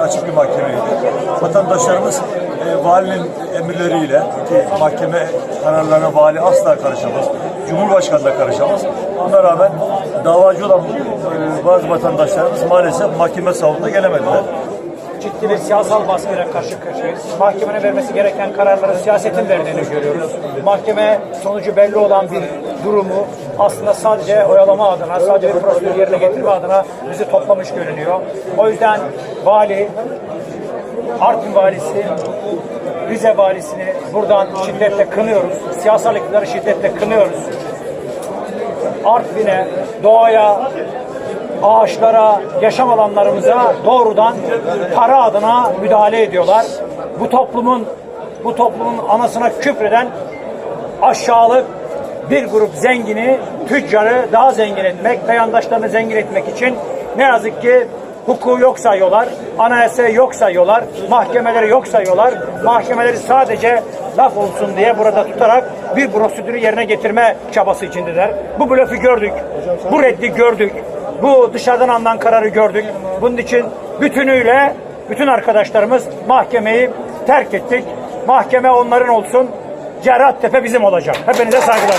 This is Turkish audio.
Açık bir mahkemeydi. Vatandaşlarımız e, valinin emirleriyle ki mahkeme kararlarına vali asla karışamaz. Cumhurbaşkanı da karışamaz. Buna rağmen davacı olan e, bazı vatandaşlarımız maalesef mahkeme salonuna gelemediler. ciddi bir siyasal baskıyla karşı karşıyayız. Mahkemenin vermesi gereken kararları siyasetin verdiğini görüyoruz. Mahkeme sonucu belli olan bir durumu aslında sadece oyalama adına, sadece bir prosedür yerine getirme adına bizi toplamış görünüyor. O yüzden vali, Artvin valisi, Rize valisini buradan şiddetle kınıyoruz. Siyasal iktidarı şiddetle kınıyoruz. Artvin'e, doğaya, ağaçlara, yaşam alanlarımıza doğrudan para adına müdahale ediyorlar. Bu toplumun bu toplumun anasına küfreden aşağılık bir grup zengini, tüccarı daha zengin etmek, beyandaşlarını zengin etmek için ne yazık ki hukuku yok sayıyorlar, anayasayı yok sayıyorlar, mahkemeleri yok sayıyorlar. Mahkemeleri sadece laf olsun diye burada tutarak bir prosedürü yerine getirme çabası içindeler. Bu blöfü gördük, bu reddi gördük, bu dışarıdan alınan kararı gördük. Bunun için bütünüyle bütün arkadaşlarımız mahkemeyi terk ettik. Mahkeme onların olsun, Cerrahtepe bizim olacak. Hepinize saygılar.